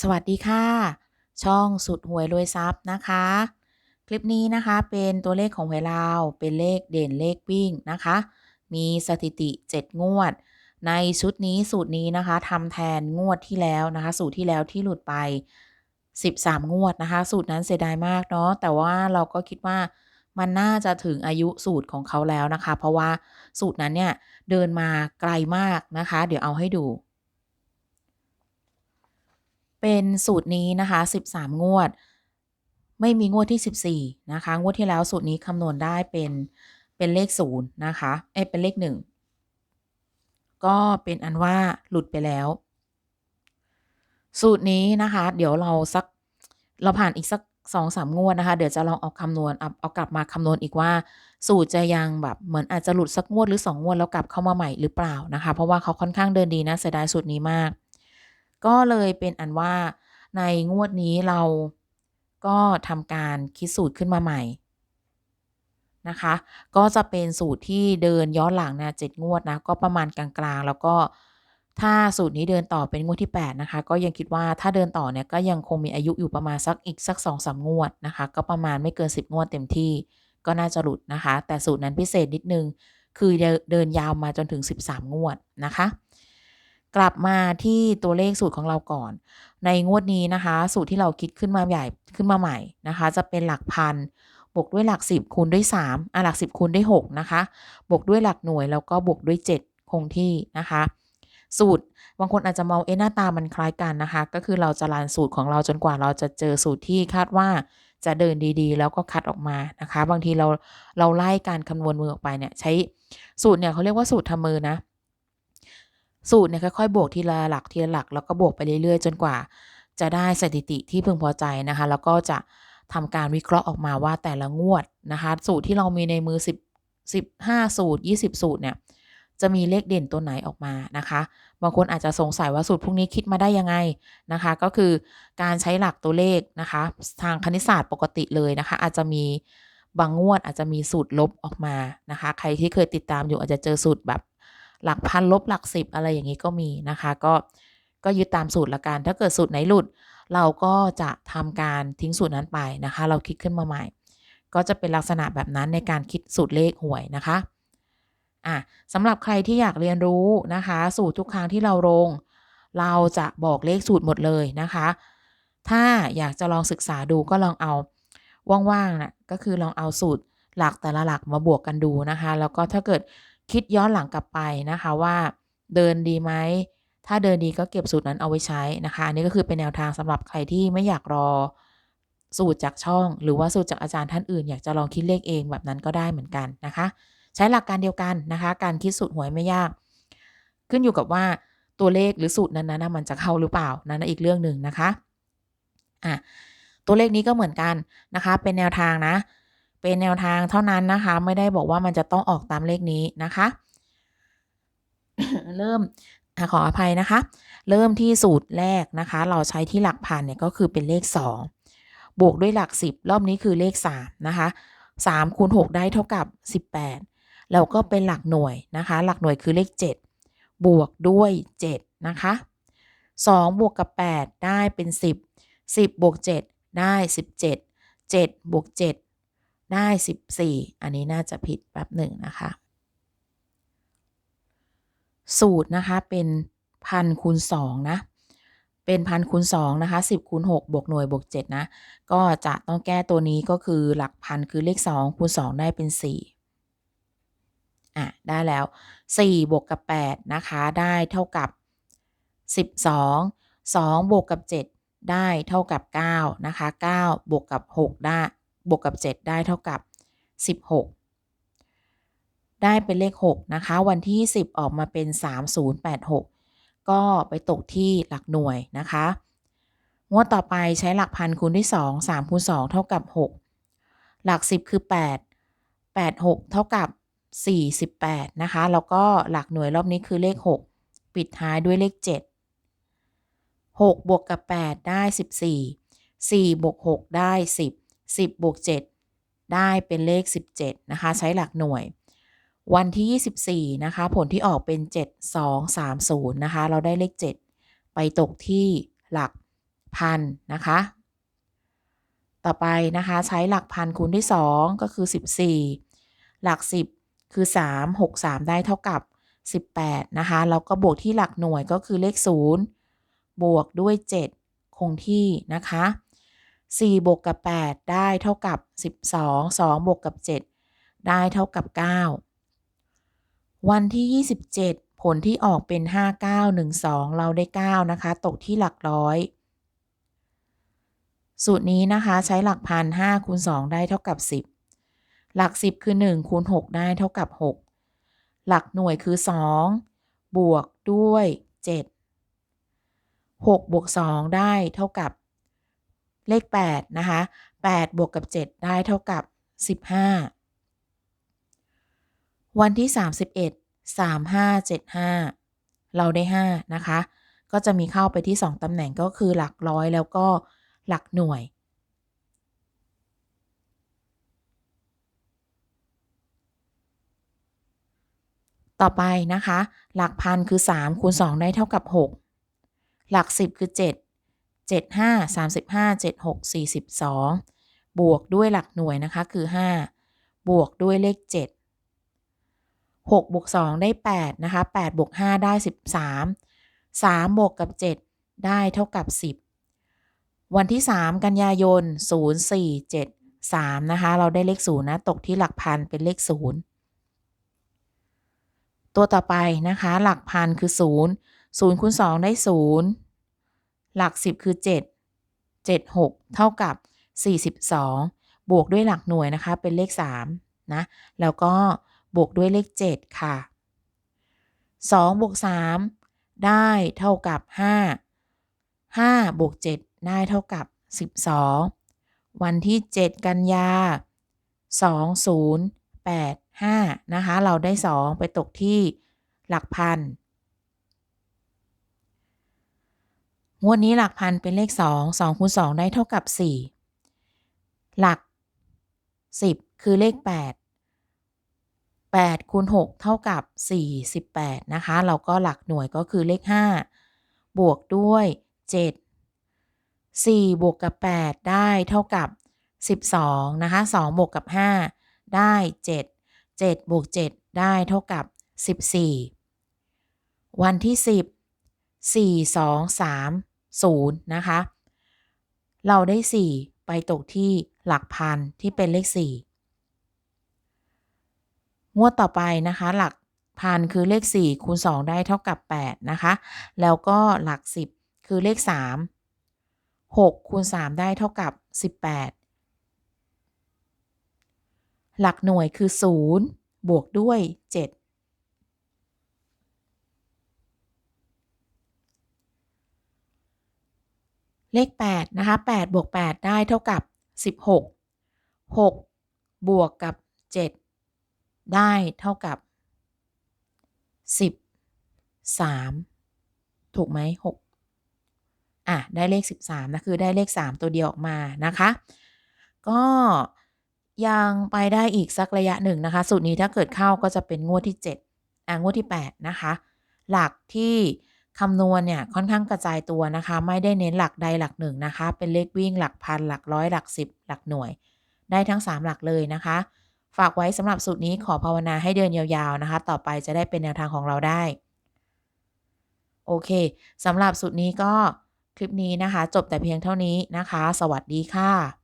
สวัสดีค่ะ ช่องสุดหวยรวยทรัพย์นะคะ คลิปนี้นะคะเป็นตัวเลขของหวยลาว เป็นเลขเด่นเลขวิ่งนะคะ มีสถิติ 7 งวด ในชุดนี้สูตรนี้นะคะทำแทนงวดที่แล้วนะคะ สูตรที่แล้วที่หลุดไป 13 งวดนะคะ สูตรนั้นเสียดายมากเนาะแต่ว่าเราก็คิดว่ามันน่าจะถึงอายุสูตรของเขาแล้วนะคะ เพราะว่าสูตรนั้นเนี่ยเดินมาไกลมากนะคะ เดี๋ยวเอาให้ดู เป็นสูตรนี้นะคะ 13 งวด ไม่มีงวดที่ 14 นะคะ งวดที่แล้วสูตรนี้คำนวณได้เป็นเป็นเลข0นะคะเอ้เป็นเลข 1 ก็เป็นอันว่าหลุดไปแล้ว สูตรนี้นะคะ เดี๋ยวเราสักเราผ่านอีกสัก2-3งวดนะคะ เดี๋ยวจะลองเอาคำนวณเอาเอากลับมาคำนวณอีกว่า สูตรจะยังแบบเหมือนอาจจะหลุดสักงวดหรือ2งวดแล้วกลับเข้ามาใหม่หรือเปล่านะคะ เพราะว่าเขาค่อนข้างเดินดีนะเสียดายสูตรนี้มาก ก็เลยเป็นอันว่าในงวดนี้เราก็ทำการคิดสูตรขึ้นมาใหม่นะคะ ก็จะเป็นสูตรที่เดินย้อนหลังนะ7งวดนะ ก็ประมาณกลางๆ แล้วก็ถ้าสูตรนี้เดินต่อเป็นงวดที่ 8 นะคะ ก็ยังคิดว่าถ้าเดินต่อเนี่ยก็ยังคงมีอายุอยู่ประมาณสักอีกสัก2-3งวดนะคะ ก็ประมาณไม่เกิน 10 งวดเต็มที่ ก็น่าจะหลุดนะคะ แต่สูตรนั้นพิเศษนิดนึง คือเดเดินยาวมาจนถึง 13 งวดนะคะ กลับมาที่ตัวเลขสูตรของเราก่อน ในงวดนี้นะคะ สูตรที่เราคิดขึ้นมาใหญ่ขึ้นมาใหม่นะคะ จะเป็นหลักพันบวกด้วยหลัก 10คูณด้วย3อะหลัก 10คูณด้วย6นะคะ บวกด้วยหลักหน่วยแล้วก็บวกด้วย 7 คงที่นะคะ สูตรบางคนอาจจะมองเอ๊ะหน้าตามันคล้ายกันนะคะ ก็คือเราจะรันสูตรของเราจนกว่าเราจะเจอสูตรที่คาดว่าจะเดินดีๆ แล้วก็คัดออกมานะคะ บางทีเราเราไล่การคำนวณมือออกไปเนี่ยใช้สูตรเนี่ยเขาเรียกว่าสูตรทำมือนะ สูตรเนี่ยค่อยๆบวกทีละหลักทีละหลัก แล้วก็บวกไปเรื่อยๆ จนกว่า จะได้สถิติที่พึงพอใจนะคะ แล้วก็จะทำการวิเคราะห์ออกมาว่าแต่ละงวดนะคะ สูตรที่เรามีในมือ 10 15 สูตร 20 สูตรเนี่ยจะมีเลขเด่นตัวไหนออกมานะคะบางคนอาจจะสงสัยว่าสูตรพวกนี้คิดมาได้ยังไงนะคะ ก็คือการใช้หลักตัวเลขนะคะ ทางคณิตศาสตร์ปกติเลยนะคะ อาจจะมีบางงวดอาจจะมีสูตรลบออกมานะคะ ใครที่เคยติดตามอยู่อาจจะเจอสูตรแบบ หลักพันลบหลักสิบอะไรอย่างนี้ก็มีนะคะ ก็ก็ยึดตามสูตรละกัน ถ้าเกิดสูตรไหนหลุด เราก็จะทำการทิ้งสูตรนั้นไปนะคะ เราคิดขึ้นมาใหม่ ก็จะเป็นลักษณะแบบนั้นในการคิดสูตรเลขหวยนะคะอะสำหรับใครที่อยากเรียนรู้นะคะ สูตรทุกครั้งที่เราลง เราจะบอกเลขสูตรหมดเลยนะคะ ถ้าอยากจะลองศึกษาดูก็ลองเอาว่างๆนะก็คือลองเอาสูตรหลักแต่ละหลักมาบวกกันดูนะคะ แล้วก็ถ้าเกิด คิดย้อนหลังกลับไปนะคะว่าเดินดีไหม ถ้าเดินดีก็เก็บสูตรนั้นเอาไว้ใช้นะคะ อันนี้ก็คือเป็นแนวทางสำหรับใครที่ไม่อยากรอสูตรจากช่อง หรือว่าสูตรจากอาจารย์ท่านอื่น อยากจะลองคิดเลขเองแบบนั้นก็ได้เหมือนกันนะคะ ใช้หลักการเดียวกันนะคะ การคิดสูตรหวยไม่ยาก ขึ้นอยู่กับว่าตัวเลขหรือสูตรนั้นนะมันจะเข้าหรือเปล่านั่นอีกเรื่องหนึ่งนะคะอะตัวเลขนี้ก็เหมือนกันนะคะ เป็นแนวทางนะ เป็นแนวทางเท่านั้นนะคะ ไม่ได้บอกว่ามันจะต้องออกตามเลขนี้นะคะ เริ่มขออภัยนะคะ เริ่มที่สูตรแรกนะคะ เราใช้ที่หลักพันเนี่ยก็คือเป็นเลข 2 บวกด้วยหลัก 10 รอบนี้คือเลข 3 นะคะ3คูณ6ได้เท่ากับ 18 แล้วก็เป็นหลักหน่วยนะคะ หลักหน่วยคือเลข 7 บวกด้วย 7 นะคะ 2 บวกกับ 8 ได้เป็น 10 10 บวก 7 ได้ 17 7 บวก 7 ได้ 14 อันนี้น่าจะผิดแป๊บหนึ่งนะคะ สูตรนะคะเป็นพันคูณสองนะ เป็นพันคูณสองนะคะสิบคูณหกบวกหน่วยบวกเจ็ดนะ ก็จะต้องแก้ตัวนี้ก็คือหลักพันคือเลขสองคูณสองได้เป็นสี่อะ ได้แล้วสี่บวกกับแปดนะคะ ได้เท่ากับสิบสองสองบวกกับเจ็ดได้เท่ากับเก้านะคะเก้าบวกกับหกได้ บวกกับเจ็ดได้เท่ากับสิบหกได้เป็นเลข 6 นะคะ วันที่ 10 ออกมาเป็น 3086 ก็ไปตกที่หลักหน่วยนะคะงวดต่อไปใช้หลักพันคูณด้วย 2 3คูณ2เท่ากับ 6 หลัก 10 คือ 8 8 6 เท่ากับ 48 นะคะ แล้วก็หลักหน่วยรอบนี้คือเลข 6 ปิดท้ายด้วยเลข 7 6 บวกกับ 8 ได้ 14 4 บวก 6 ได้ 10 10 บวก 7 ได้เป็นเลข 17 นะคะ ใช้หลักหน่วย วันที่ 24 นะคะ ผลที่ออกเป็น 7230 นะคะ เราได้เลข 7 ไปตกที่หลักพันนะคะ ต่อไปนะคะ ใช้หลักพันคูณที่2ก็คือ 14 หลัก 10 คือ 3 6 3 ได้เท่ากับ 18 นะคะ แล้วก็บวกที่หลักหน่วยก็คือเลข 0 บวกด้วย 7 คงที่นะคะ 4บวกกับ 8 ได้เท่ากับ 12 2บวกกับ 7 ได้เท่ากับ 9 วันที่ 27 ผลที่ออกเป็น 5912 เราได้ 9 นะคะ ตกที่หลักร้อย สูตรนี้นะคะใช้หลักพัน5คูณ2ได้เท่ากับ 10 หลัก 10 คือ 1คูณ6ได้เท่ากับ 6 หลักหน่วยคือ 2 บวกด้วย 7 6บวก2ได้เท่ากับ เลข 8 นะคะ 8 บวกกับ 7 ได้เท่ากับ 15 วันที่ 31 3575 เราได้ 5 นะคะ ก็จะมีเข้าไปที่ 2ตำแหน่งก็คือหลักร้อยแล้วก็หลักหน่วย ต่อไปนะคะ หลักพันคือ 3 คูณ 2 ได้เท่ากับ 6 หลัก 10 คือ 7 7 5 35 7 6 42 บวกด้วยหลักหน่วยนะคะคือ 5 บวกด้วยเลข 7 6บวก2ได้ 8 นะคะ8บวก5ได้ 13 3 บวกกับ 7 ได้เท่ากับ 10 วันที่ 3 กันยายน 0473 นะคะ เราได้เลข 0 นะ ตกที่หลักพันเป็นเลข 0 ตัวต่อไปนะคะ หลักพันคือ 0 0คูณ2ได้ 0 หลัก 10 คือ 7 7 6 เท่ากับ 42 บวกด้วยหลักหน่วยนะคะ เป็นเลข3นะ แล้วก็บวกด้วยเลข 7 ค่ะ 2 บวก 3 ได้เท่ากับ 5 5 บวก 7 ได้เท่ากับ 12 วันที่ 7 กันยา 2085 นะคะ เราได้ 2 ไปตกที่หลักพัน งวดนี้หลักพันเป็นเลข 2 2คูณ2ได้เท่ากับ 4 หลัก 10 คือเลข 8 8คูณ6เท่ากับ 48 นะคะ เราก็หลักหน่วยก็คือเลข 5 บวกด้วย 7 4 บวกกับ 8 ได้เท่ากับ 12 นะคะ 2 บวกกับ 5 ได้ 7 7 บวก 7 ได้เท่ากับ 14 วันที่ 10 4 2 3 0นะคะ เราได้ 4 ไปตกที่หลักพันที่เป็นเลข 4 งวดต่อไปนะคะ หลักพันคือเลข 4 คูณ 2 ได้เท่ากับ 8 นะคะ แล้วก็หลัก 10 คือเลข 3 6 คูณ 3 ได้เท่ากับ 18 หลักหน่วยคือ 0 บวกด้วย 7 เลข8นะคะ8บวก8 ได้เท่ากับ 16 6 บวกกับ 7 ได้เท่ากับ 13 ถูกไหม6อะ ได้เลข 13 นะ คือได้เลข 3 ตัวเดียวออกมานะคะ ก็ยังไปได้อีกสักระยะหนึ่งนะคะ สูตรนี้ถ้าเกิดเข้าก็จะเป็นงวดที่ 7 อะ งวดที่ 8 นะคะ หลักที่ คำนวณเนี่ยค่อนข้างกระจายตัวนะคะ ไม่ได้เน้นหลักใดหลักหนึ่งนะคะ เป็นเลขวิ่งหลักพันหลักร้อยหลัก10หลักหน่วย ได้ทั้ง 3 หลักเลยนะคะ ฝากไว้สำหรับสูตรนี้ขอภาวนาให้เดินยาวๆนะคะ ต่อไปจะได้เป็นแนวทางของเราได้ โอเคสำหรับสูตรนี้ก็คลิปนี้นะคะ จบแต่เพียงเท่านี้นะคะ สวัสดีค่ะ